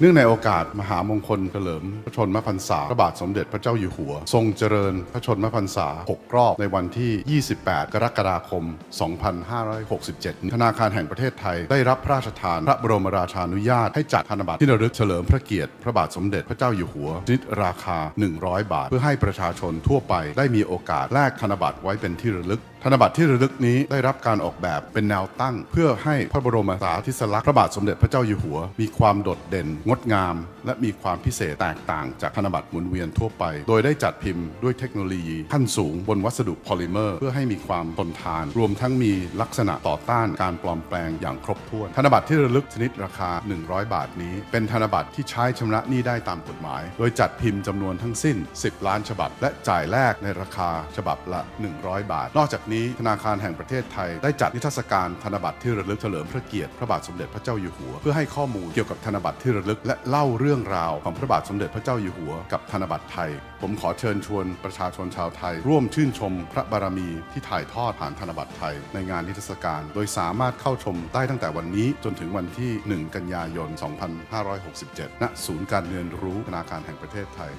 เนื่องในโอกาสมหามงคลเฉลิมพระชนมพรรษาพระบาทสมเด็จพระเจ้าอยู่หัว ทรงเจริญพระชนมพรรษา 6 รอบในวันที่ 28 กรกฎาคม 2567 ธนาคารแห่งประเทศไทยได้รับพระราชทานพระบรมราชานุญาตให้จัดธนบัตรที่ระลึกเฉลิมพระเกียรติพระบาทสมเด็จพระเจ้าอยู่หัวชนิดราคา 100 บาท เพื่อให้ประชาชนทั่วไปได้มีโอกาสแลกธนบัตรไว้เป็นที่ระลึกธนบัตรที่ระลึกนี้ได้รับการออกแบบเป็นแนวตั้ง เพื่อให้พระบรมสารีริลักษณ์พระบาทสมเด็จพระเจ้าอยู่หัว มีความโดดเด่นงดงาม และมีความพิเศษแตกต่างจากธนบัตรหมุนเวียนทั่วไป โดยได้จัดพิมพ์ด้วยเทคโนโลยีขั้นสูงบนวัสดุพอลิเมอร์ เพื่อให้มีความทนทาน รวมทั้งมีลักษณะต่อต้านการปลอมแปลงอย่างครบถ้วน ธนบัตรที่ระลึกชนิดราคา 100 บาทนี้ เป็นธนบัตรที่ใช้ชำระหนี้ได้ตามกฎหมาย โดยจัดพิมพ์จำนวนทั้งสิ้น 10 ล้านฉบับ และจ่ายแลกในราคาฉบับละ 100 บาท นอกจากนี้ธนาคารแห่งประเทศไทย ได้จัดนิทรรศการธนบัตรที่ระลึกเฉลิมพระเกียรติพระบาทสมเด็จพระเจ้าอยู่หัว เพื่อให้ข้อมูลเกี่ยวกับธนบัตรที่ระลึกกและเล่าเรื่องราวของพระบาทสมเด็จพระเจ้าอยู่หัวกับธนบัตรไทย ผมขอเชิญชวนประชาชนชาวไทย ร่วมชื่นชมพระบารมีที่ถ่ายทอดผ่านธนบัตรไทย ในงานนิทรรศการ โดยสามารถเข้าชมได้ตั้งแต่วันนี้จนถึงวันที่ 1 กันยายน 2567 ณ ศูนย์การเรียนรู้ธนาคารแห่งประเทศไทย